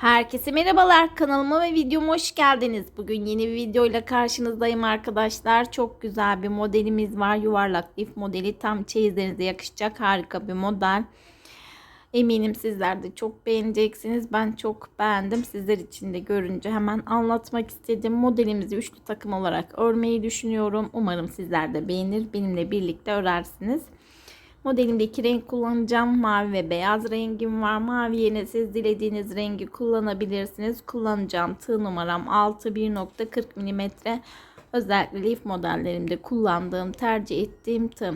Herkese merhabalar kanalıma ve videoma hoş geldiniz. Bugün yeni bir videoyla karşınızdayım arkadaşlar. Çok güzel bir modelimiz var. Yuvarlak lif modeli tam çeyizlerinize yakışacak harika bir model. Eminim sizler de çok beğeneceksiniz. Ben çok beğendim. Sizler için de görünce hemen anlatmak istedim. Modelimizi üçlü takım olarak örmeyi düşünüyorum. Umarım sizler de beğenir. Benimle birlikte örersiniz. Modelimde iki renk kullanacağım. Mavi ve beyaz rengim var. Mavi yerine siz dilediğiniz rengi kullanabilirsiniz. Kullanacağım tığ numaram 6 1.40 mm. Özellikle lif modellerimde kullandığım, tercih ettiğim tığ.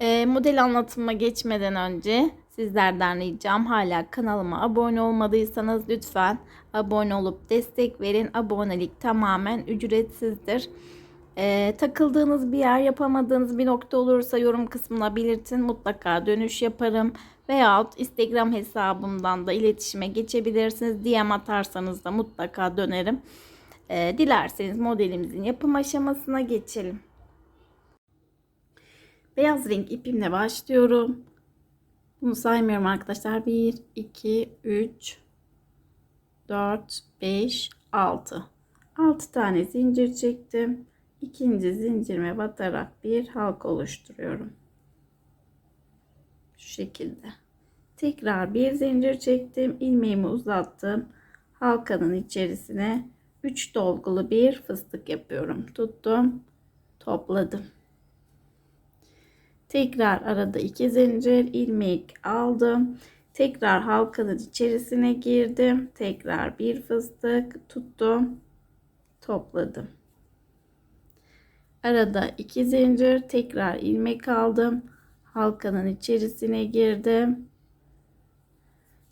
E, model anlatıma geçmeden önce sizlerden ricam hala kanalıma abone olmadıysanız lütfen abone olup destek verin. Abonelik tamamen ücretsizdir. Ee, takıldığınız bir yer yapamadığınız bir nokta olursa yorum kısmına belirtin. Mutlaka dönüş yaparım. Veyahut instagram hesabımdan da iletişime geçebilirsiniz. DM atarsanız da mutlaka dönerim. Ee, dilerseniz modelimizin yapım aşamasına geçelim. Beyaz renk ipimle başlıyorum. Bunu saymıyorum arkadaşlar. 1 2 3 4 5 6 6 tane zincir çektim ikinci zincirime batarak bir halka oluşturuyorum. Şu şekilde. Tekrar bir zincir çektim. ilmeğimi uzattım. Halkanın içerisine 3 dolgulu bir fıstık yapıyorum. Tuttum. Topladım. Tekrar arada 2 zincir ilmek aldım. Tekrar halkanın içerisine girdim. Tekrar bir fıstık tuttum. Topladım. Arada iki zincir tekrar ilmek aldım. Halkanın içerisine girdim.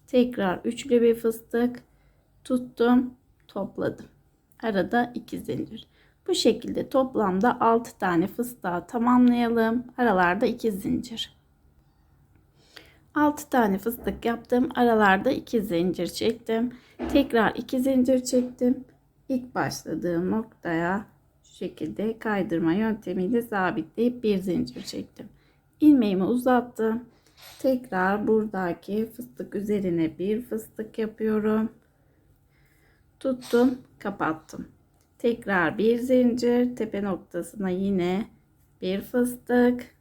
Tekrar üçlü bir fıstık tuttum, topladım. Arada iki zincir. Bu şekilde toplamda 6 tane fıstığa tamamlayalım. Aralarda 2 zincir. 6 tane fıstık yaptım. Aralarda 2 zincir çektim. Tekrar 2 zincir çektim. İlk başladığım noktaya şekilde kaydırma yöntemiyle sabitleyip bir zincir çektim. ilmeğimi uzattım. Tekrar buradaki fıstık üzerine bir fıstık yapıyorum. Tuttum, kapattım. Tekrar bir zincir tepe noktasına yine bir fıstık.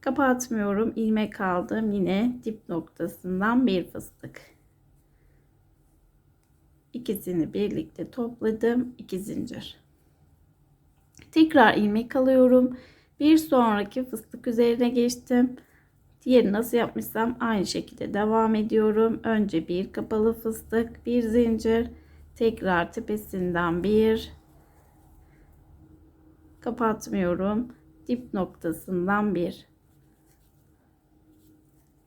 Kapatmıyorum. ilmek aldım. Yine dip noktasından bir fıstık ikisini birlikte topladım. 2 zincir. Tekrar ilmek alıyorum. Bir sonraki fıstık üzerine geçtim. Diğeri nasıl yapmışsam aynı şekilde devam ediyorum. Önce bir kapalı fıstık, bir zincir, tekrar tepesinden bir kapatmıyorum. Dip noktasından bir.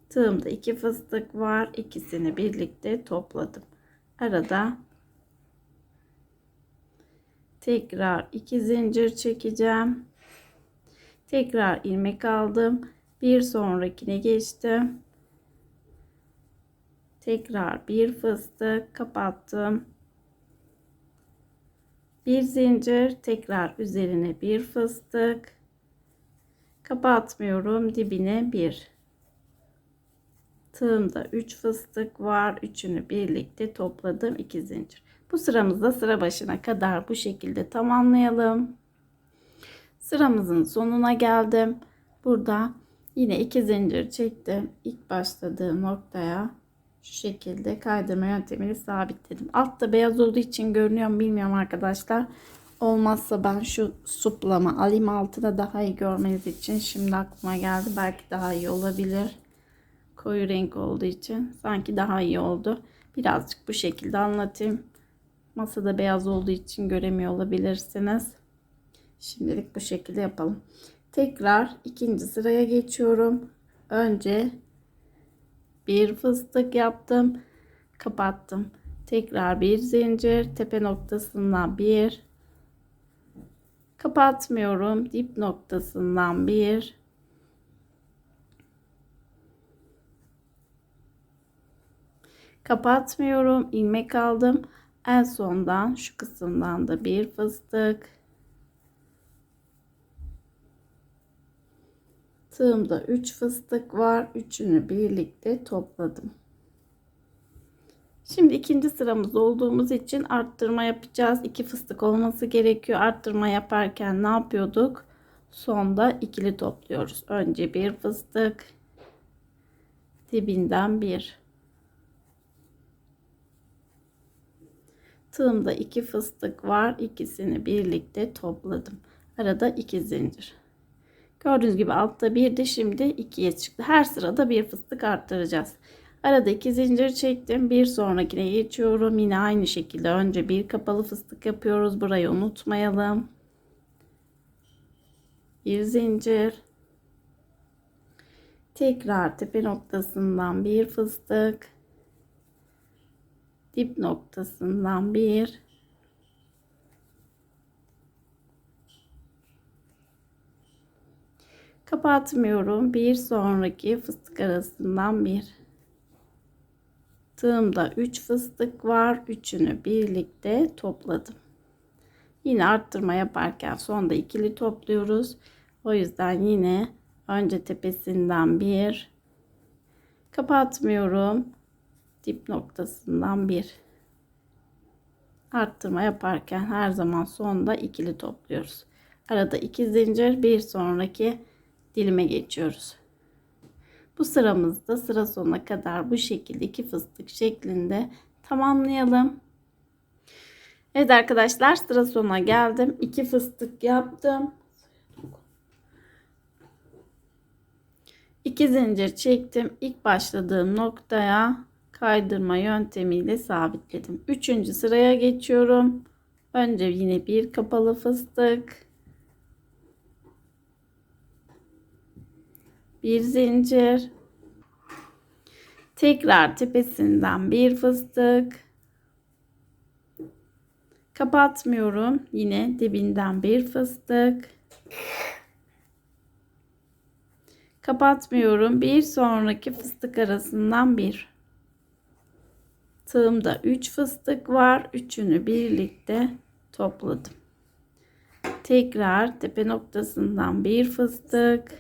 Tığımda iki fıstık var. İkisini birlikte topladım arada tekrar iki zincir çekeceğim. Tekrar ilmek aldım. Bir sonrakine geçtim. Tekrar bir fıstık kapattım. Bir zincir tekrar üzerine bir fıstık. Kapatmıyorum dibine bir tığımda 3 fıstık var. Üçünü birlikte topladım. 2 zincir. Bu sıramızda sıra başına kadar bu şekilde tamamlayalım. Sıramızın sonuna geldim. Burada yine 2 zincir çektim. İlk başladığım noktaya şu şekilde kaydırma yöntemiyle sabitledim. Altta beyaz olduğu için görünüyor mu bilmiyorum arkadaşlar. Olmazsa ben şu suplama alayım altına daha iyi görmeniz için. Şimdi aklıma geldi. Belki daha iyi olabilir koyu renk olduğu için sanki daha iyi oldu. Birazcık bu şekilde anlatayım. Masada beyaz olduğu için göremiyor olabilirsiniz. Şimdilik bu şekilde yapalım. Tekrar ikinci sıraya geçiyorum. Önce bir fıstık yaptım. Kapattım. Tekrar bir zincir. Tepe noktasından bir. Kapatmıyorum. Dip noktasından bir. Kapatmıyorum ilmek aldım en sondan şu kısımdan da bir fıstık Tığımda 3 fıstık var. Üçünü birlikte topladım. Şimdi ikinci sıramız olduğumuz için arttırma yapacağız. 2 fıstık olması gerekiyor. Arttırma yaparken ne yapıyorduk? Sonda ikili topluyoruz. Önce bir fıstık. Dibinden bir. Tığımda iki fıstık var. İkisini birlikte topladım. Arada iki zincir. Gördüğünüz gibi altta bir de şimdi ikiye çıktı. Her sırada bir fıstık arttıracağız. Arada iki zincir çektim. Bir sonrakine geçiyorum. Yine aynı şekilde önce bir kapalı fıstık yapıyoruz. Burayı unutmayalım. Bir zincir. Tekrar tepe noktasından bir fıstık. Dip noktasından bir. Kapatmıyorum. Bir sonraki fıstık arasından bir. Tığımda 3 fıstık var. Üçünü birlikte topladım. Yine arttırma yaparken sonda ikili topluyoruz. O yüzden yine önce tepesinden bir kapatmıyorum. Dip noktasından bir arttırma yaparken her zaman sonda ikili topluyoruz. Arada iki zincir bir sonraki dilime geçiyoruz. Bu sıramızda sıra sonuna kadar bu şekilde iki fıstık şeklinde tamamlayalım. Evet arkadaşlar sıra sonuna geldim. İki fıstık yaptım. İki zincir çektim. İlk başladığım noktaya kaydırma yöntemiyle sabitledim. Üçüncü sıraya geçiyorum. Önce yine bir kapalı fıstık. Bir zincir. Tekrar tepesinden bir fıstık. Kapatmıyorum. Yine dibinden bir fıstık. Kapatmıyorum. Bir sonraki fıstık arasından bir. Tığımda 3 fıstık var. Üçünü birlikte topladım. Tekrar tepe noktasından bir fıstık.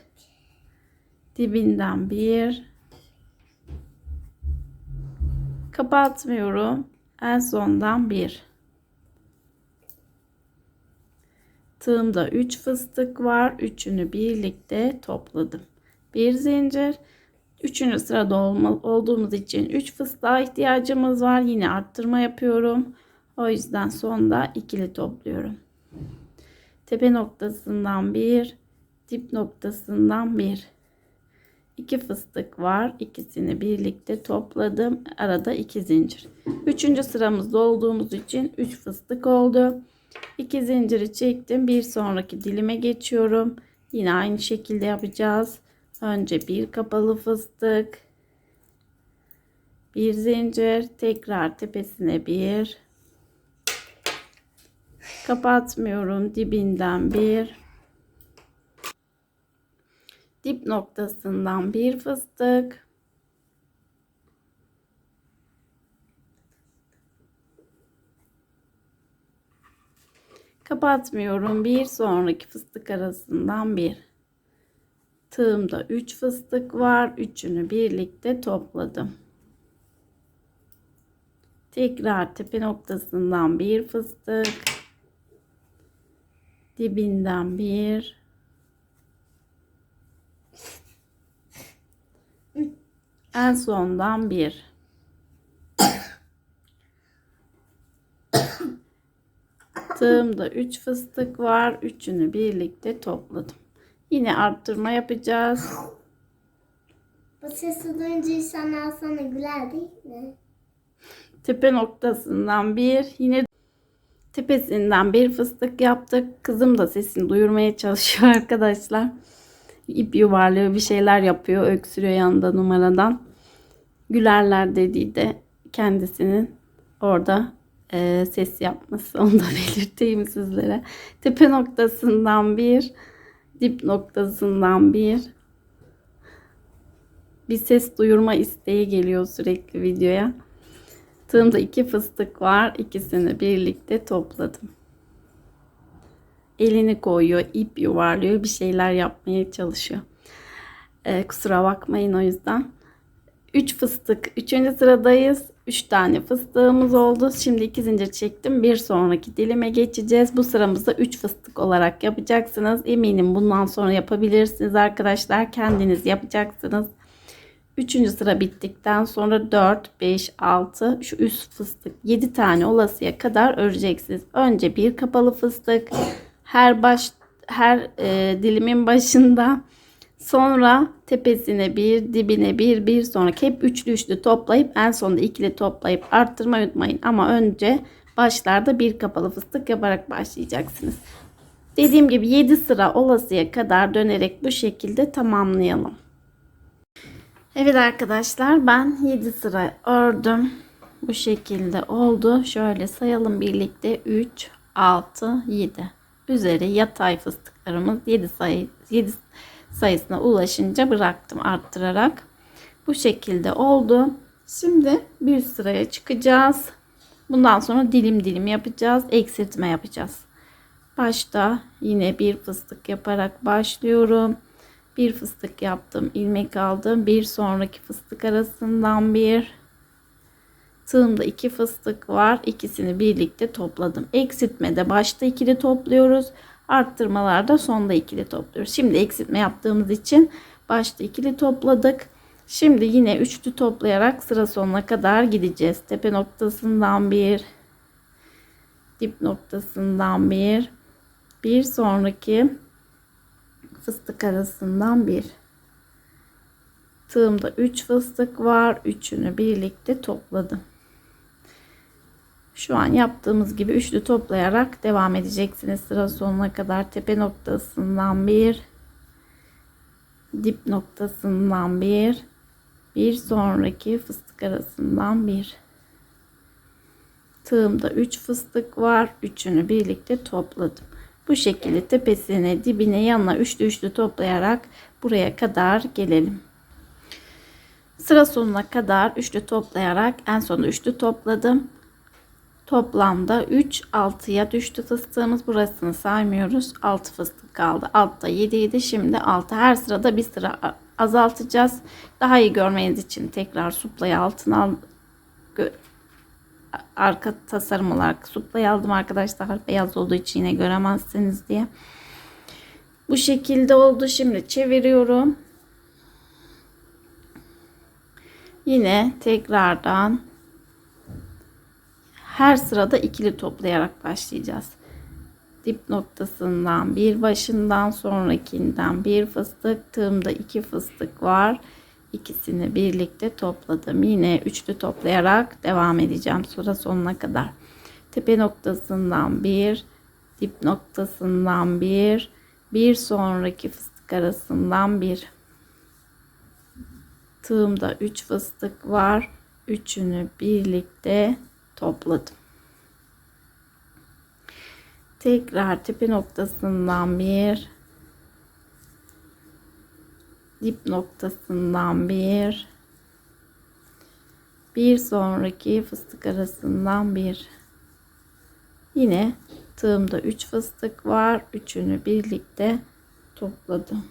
Dibinden bir. Kapatmıyorum. En sondan bir. Tığımda 3 fıstık var. Üçünü birlikte topladım. Bir zincir. Üçüncü sırada olduğumuz için 3 fıstığa ihtiyacımız var. Yine arttırma yapıyorum. O yüzden sonda ikili topluyorum. Tepe noktasından bir, dip noktasından bir. İki fıstık var. İkisini birlikte topladım. Arada iki zincir. Üçüncü sıramızda olduğumuz için 3 fıstık oldu. İki zinciri çektim. Bir sonraki dilime geçiyorum. Yine aynı şekilde yapacağız. Önce bir kapalı fıstık. Bir zincir. Tekrar tepesine bir. Kapatmıyorum. Dibinden bir. Dip noktasından bir fıstık. Kapatmıyorum. Bir sonraki fıstık arasından bir. Tığımda 3 fıstık var. Üçünü birlikte topladım. Tekrar tepe noktasından bir fıstık. Dibinden bir. En sondan bir. Tığımda 3 fıstık var. Üçünü birlikte topladım. Yine arttırma yapacağız. Bu sesi duyunca insanlar sana güler değil mi? Tepe noktasından bir. Yine tepesinden bir fıstık yaptık. Kızım da sesini duyurmaya çalışıyor arkadaşlar. İp yuvarlıyor bir şeyler yapıyor. Öksürüyor yanında numaradan. Gülerler dediği de kendisinin orada e, ses yapması. Onu da belirteyim sizlere. Tepe noktasından bir dip noktasından bir bir ses duyurma isteği geliyor sürekli videoya. Tığımda iki fıstık var. İkisini birlikte topladım. Elini koyuyor, ip yuvarlıyor, bir şeyler yapmaya çalışıyor. Ee, kusura bakmayın o yüzden. 3 fıstık. 3. sıradayız. 3 tane fıstığımız oldu. Şimdi 2 zincir çektim. Bir sonraki dilime geçeceğiz. Bu sıramızda 3 fıstık olarak yapacaksınız. Eminim bundan sonra yapabilirsiniz arkadaşlar. Kendiniz yapacaksınız. 3. sıra bittikten sonra 4, 5, 6 şu üst fıstık 7 tane olasıya kadar öreceksiniz. Önce bir kapalı fıstık her baş her e, dilimin başında sonra tepesine bir dibine bir bir sonraki hep üçlü üçlü toplayıp en sonunda ikili toplayıp arttırmayı unutmayın ama önce başlarda bir kapalı fıstık yaparak başlayacaksınız. Dediğim gibi 7 sıra olasıya kadar dönerek bu şekilde tamamlayalım. Evet arkadaşlar ben 7 sıra ördüm. Bu şekilde oldu. Şöyle sayalım birlikte 3, 6, 7. Üzeri yatay fıstıklarımız 7 sayı 7 sayısına ulaşınca bıraktım arttırarak. Bu şekilde oldu. Şimdi bir sıraya çıkacağız. Bundan sonra dilim dilim yapacağız. Eksiltme yapacağız. Başta yine bir fıstık yaparak başlıyorum. Bir fıstık yaptım. ilmek aldım. Bir sonraki fıstık arasından bir. Tığımda iki fıstık var. İkisini birlikte topladım. Eksiltmede başta ikili topluyoruz. Arttırmalarda sonda ikili topluyoruz. Şimdi eksiltme yaptığımız için başta ikili topladık. Şimdi yine üçlü toplayarak sıra sonuna kadar gideceğiz. Tepe noktasından bir, dip noktasından bir, bir sonraki fıstık arasından bir. Tığımda 3 fıstık var. Üçünü birlikte topladım. Şu an yaptığımız gibi üçlü toplayarak devam edeceksiniz sıra sonuna kadar. Tepe noktasından bir, dip noktasından bir, bir sonraki fıstık arasından bir. Tığımda 3 fıstık var. Üçünü birlikte topladım. Bu şekilde tepesine, dibine, yanına üçlü üçlü toplayarak buraya kadar gelelim. Sıra sonuna kadar üçlü toplayarak en sonunda üçlü topladım. Toplamda 3 6'ya düştü fıstığımız. Burasını saymıyoruz. 6 fıstık kaldı. Altta 7 idi. Şimdi 6. Her sırada bir sıra azaltacağız. Daha iyi görmeniz için tekrar suplayı altına al arka tasarım olarak suplayı aldım arkadaşlar. Beyaz olduğu için yine göremezsiniz diye. Bu şekilde oldu. Şimdi çeviriyorum. Yine tekrardan her sırada ikili toplayarak başlayacağız. Dip noktasından bir başından sonrakinden bir fıstık tığımda iki fıstık var. İkisini birlikte topladım. Yine üçlü toplayarak devam edeceğim sıra sonuna kadar. Tepe noktasından bir, dip noktasından bir, bir sonraki fıstık arasından bir. Tığımda 3 fıstık var. Üçünü birlikte topladım. Tekrar tepe noktasından bir dip noktasından bir bir sonraki fıstık arasından bir yine tığımda 3 fıstık var üçünü birlikte topladım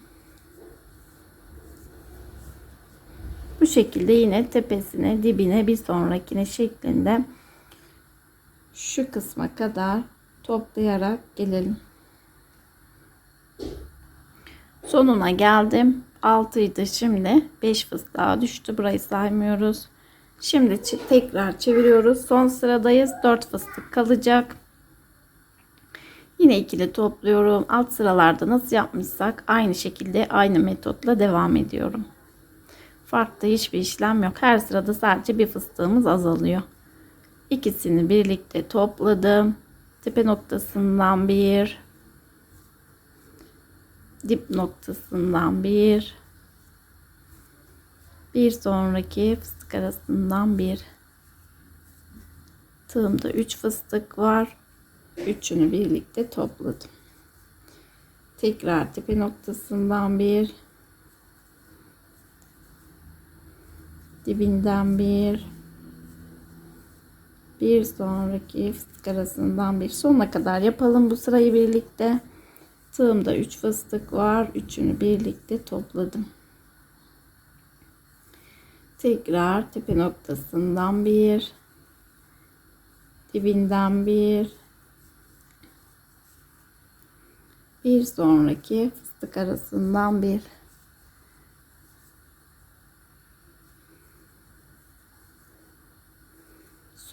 bu şekilde yine tepesine dibine bir sonrakine şeklinde şu kısma kadar toplayarak gelelim. Sonuna geldim. 6 idi şimdi 5 fıstığa düştü. Burayı saymıyoruz. Şimdi tekrar çeviriyoruz. Son sıradayız. 4 fıstık kalacak. Yine ikili topluyorum. Alt sıralarda nasıl yapmışsak aynı şekilde aynı metotla devam ediyorum. Farklı hiçbir işlem yok. Her sırada sadece bir fıstığımız azalıyor ikisini birlikte topladım. Tepe noktasından bir dip noktasından bir bir sonraki fıstık arasından bir. Tığımda 3 fıstık var. Üçünü birlikte topladım. Tekrar tepe noktasından bir dibinden bir bir sonraki fıstık arasından bir sonuna kadar yapalım bu sırayı birlikte Tığımda 3 fıstık var. Üçünü birlikte topladım. Tekrar tepe noktasından bir, dibinden bir, bir sonraki fıstık arasından bir.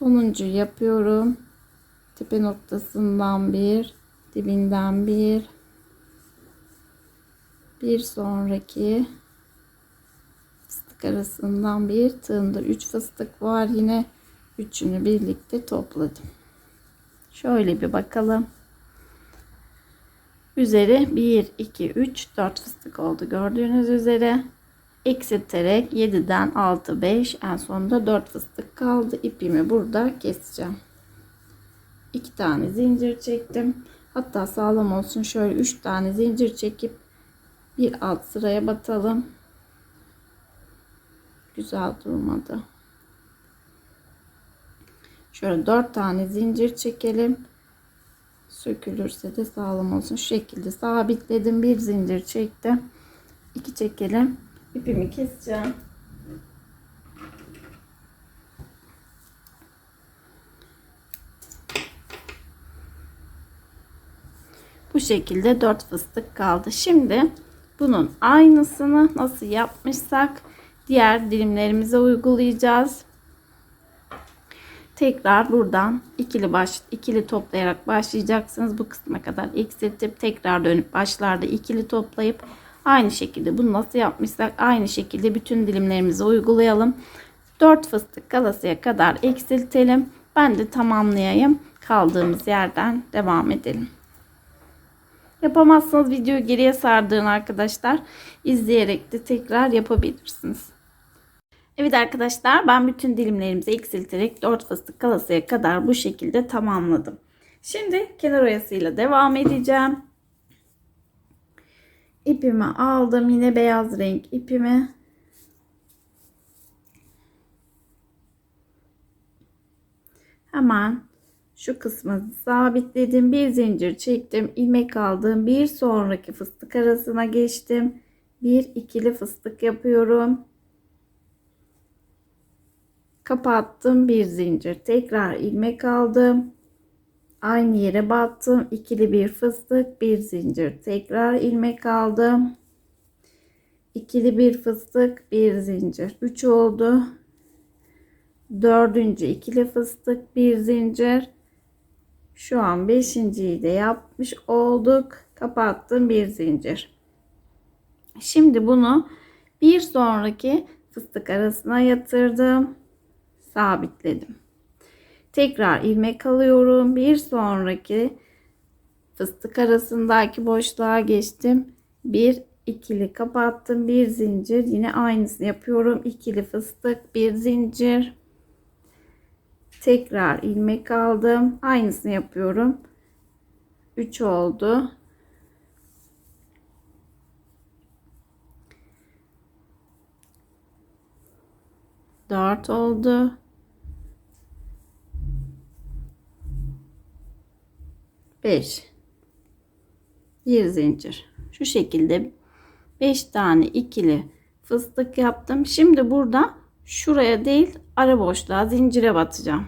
Sonuncu yapıyorum. Tepe noktasından bir, dibinden bir, bir sonraki fıstık arasından bir tığımda 3 fıstık var yine üçünü birlikte topladım. Şöyle bir bakalım. Üzeri 1, 2, 3, 4 fıstık oldu gördüğünüz üzere. Eksilterek 7'den 6, 5 en sonunda 4 fıstık kaldı. İpimi burada keseceğim. 2 tane zincir çektim. Hatta sağlam olsun şöyle 3 tane zincir çekip bir alt sıraya batalım. Güzel durmadı. Şöyle 4 tane zincir çekelim. Sökülürse de sağlam olsun. Şu şekilde sabitledim. Bir zincir çektim. 2 çekelim. İpimi keseceğim. Bu şekilde 4 fıstık kaldı. Şimdi bunun aynısını nasıl yapmışsak diğer dilimlerimize uygulayacağız. Tekrar buradan ikili baş ikili toplayarak başlayacaksınız. Bu kısma kadar eksiltip tekrar dönüp başlarda ikili toplayıp aynı şekilde bunu nasıl yapmışsak aynı şekilde bütün dilimlerimize uygulayalım. 4 fıstık kalasıya kadar eksiltelim. Ben de tamamlayayım. Kaldığımız yerden devam edelim. Yapamazsanız videoyu geriye sardığın arkadaşlar izleyerek de tekrar yapabilirsiniz. Evet arkadaşlar ben bütün dilimlerimizi eksilterek 4 fıstık kalasıya kadar bu şekilde tamamladım. Şimdi kenar oyasıyla devam edeceğim. İpimi aldım yine beyaz renk ipimi. Hemen şu kısmı sabitledim. Bir zincir çektim. ilmek aldım. Bir sonraki fıstık arasına geçtim. Bir ikili fıstık yapıyorum. Kapattım. Bir zincir. Tekrar ilmek aldım. Aynı yere battım. ikili bir fıstık. Bir zincir. Tekrar ilmek aldım. ikili bir fıstık. Bir zincir. 3 oldu. Dördüncü ikili fıstık. Bir zincir. Şu an beşinciyi de yapmış olduk. Kapattım bir zincir. Şimdi bunu bir sonraki fıstık arasına yatırdım. Sabitledim. Tekrar ilmek alıyorum. Bir sonraki fıstık arasındaki boşluğa geçtim. Bir ikili kapattım. Bir zincir. Yine aynısını yapıyorum. İkili fıstık, bir zincir. Tekrar ilmek aldım. Aynısını yapıyorum. 3 oldu. Dört oldu. Beş. Bir zincir. Şu şekilde beş tane ikili fıstık yaptım. Şimdi burada şuraya değil ara boşluğa zincire batacağım.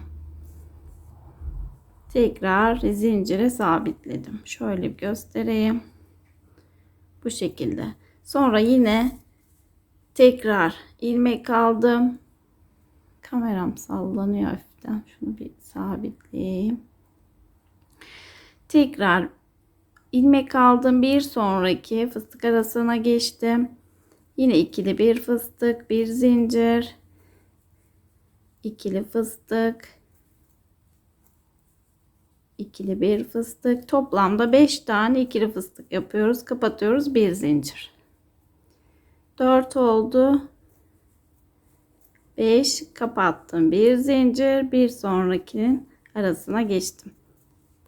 Tekrar zincire sabitledim. Şöyle bir göstereyim. Bu şekilde. Sonra yine tekrar ilmek aldım. Kameram sallanıyor hafiften. Şunu bir sabitleyeyim. Tekrar ilmek aldım. Bir sonraki fıstık arasına geçtim. Yine ikili bir fıstık, bir zincir, ikili fıstık, ikili bir fıstık. Toplamda 5 tane ikili fıstık yapıyoruz. Kapatıyoruz bir zincir. 4 oldu. 5 kapattım. Bir zincir, bir sonrakinin arasına geçtim.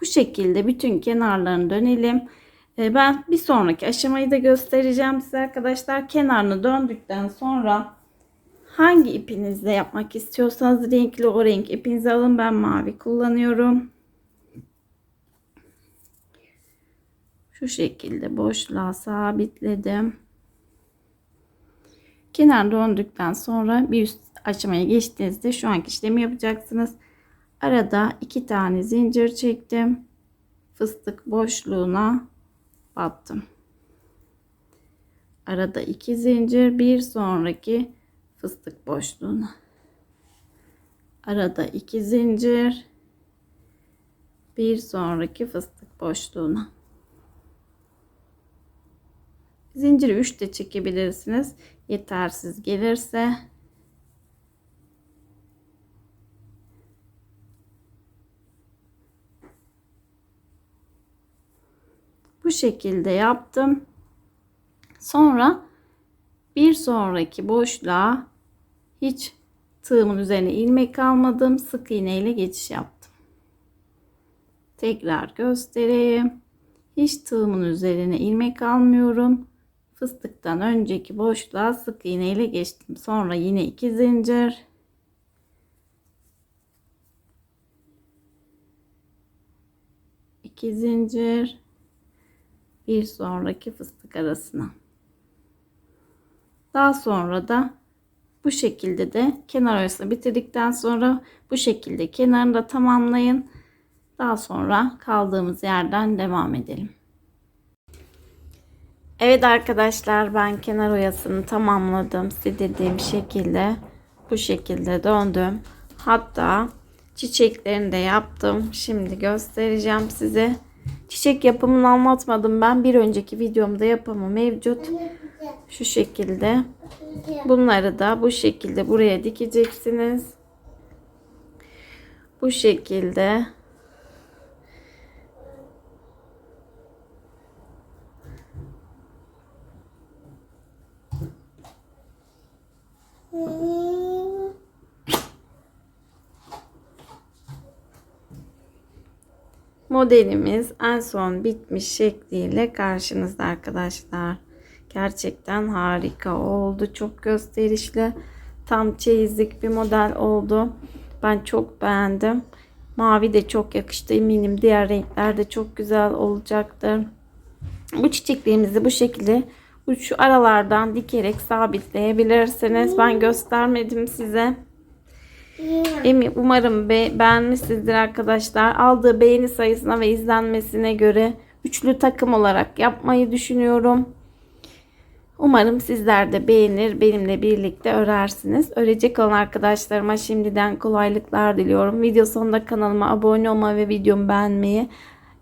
Bu şekilde bütün kenarlarını dönelim. Ee, Ben bir sonraki aşamayı da göstereceğim size arkadaşlar. Kenarını döndükten sonra hangi ipinizle yapmak istiyorsanız renkli o renk ipinizi alın. Ben mavi kullanıyorum. Şu şekilde boşluğa sabitledim. Kenar döndükten sonra bir üst aşamaya geçtiğinizde şu anki işlemi yapacaksınız. Arada iki tane zincir çektim. Fıstık boşluğuna battım. Arada iki zincir bir sonraki fıstık boşluğuna. Arada iki zincir bir sonraki fıstık boşluğuna. Zinciri 3 de çekebilirsiniz. Yetersiz gelirse bu şekilde yaptım. Sonra bir sonraki boşluğa hiç tığımın üzerine ilmek almadım. Sık iğne ile geçiş yaptım. Tekrar göstereyim. Hiç tığımın üzerine ilmek almıyorum. Fıstıktan önceki boşluğa sık iğne ile geçtim. Sonra yine iki zincir. iki zincir. Bir sonraki fıstık arasına. Daha sonra da bu şekilde de kenar arasını bitirdikten sonra bu şekilde kenarını da tamamlayın. Daha sonra kaldığımız yerden devam edelim. Evet arkadaşlar ben kenar oyasını tamamladım. Size dediğim şekilde bu şekilde döndüm. Hatta çiçeklerini de yaptım. Şimdi göstereceğim size. Çiçek yapımını anlatmadım ben. Bir önceki videomda yapımı mevcut. Şu şekilde. Bunları da bu şekilde buraya dikeceksiniz. Bu şekilde. Modelimiz en son bitmiş şekliyle karşınızda arkadaşlar. Gerçekten harika oldu. Çok gösterişli. Tam çeyizlik bir model oldu. Ben çok beğendim. Mavi de çok yakıştı. Eminim diğer renkler de çok güzel olacaktır. Bu çiçeklerimizi bu şekilde şu aralardan dikerek sabitleyebilirsiniz. Ben göstermedim size. Emin umarım be beğenmişsinizdir arkadaşlar. Aldığı beğeni sayısına ve izlenmesine göre üçlü takım olarak yapmayı düşünüyorum. Umarım sizler de beğenir, benimle birlikte örersiniz. Örecek olan arkadaşlarıma şimdiden kolaylıklar diliyorum. Video sonunda kanalıma abone olmayı ve videomu beğenmeyi,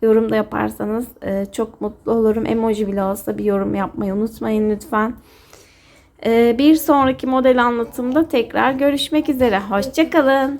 yorum da yaparsanız e, çok mutlu olurum. Emoji bile olsa bir yorum yapmayı unutmayın lütfen. E, bir sonraki model anlatımda tekrar görüşmek üzere. Hoşçakalın.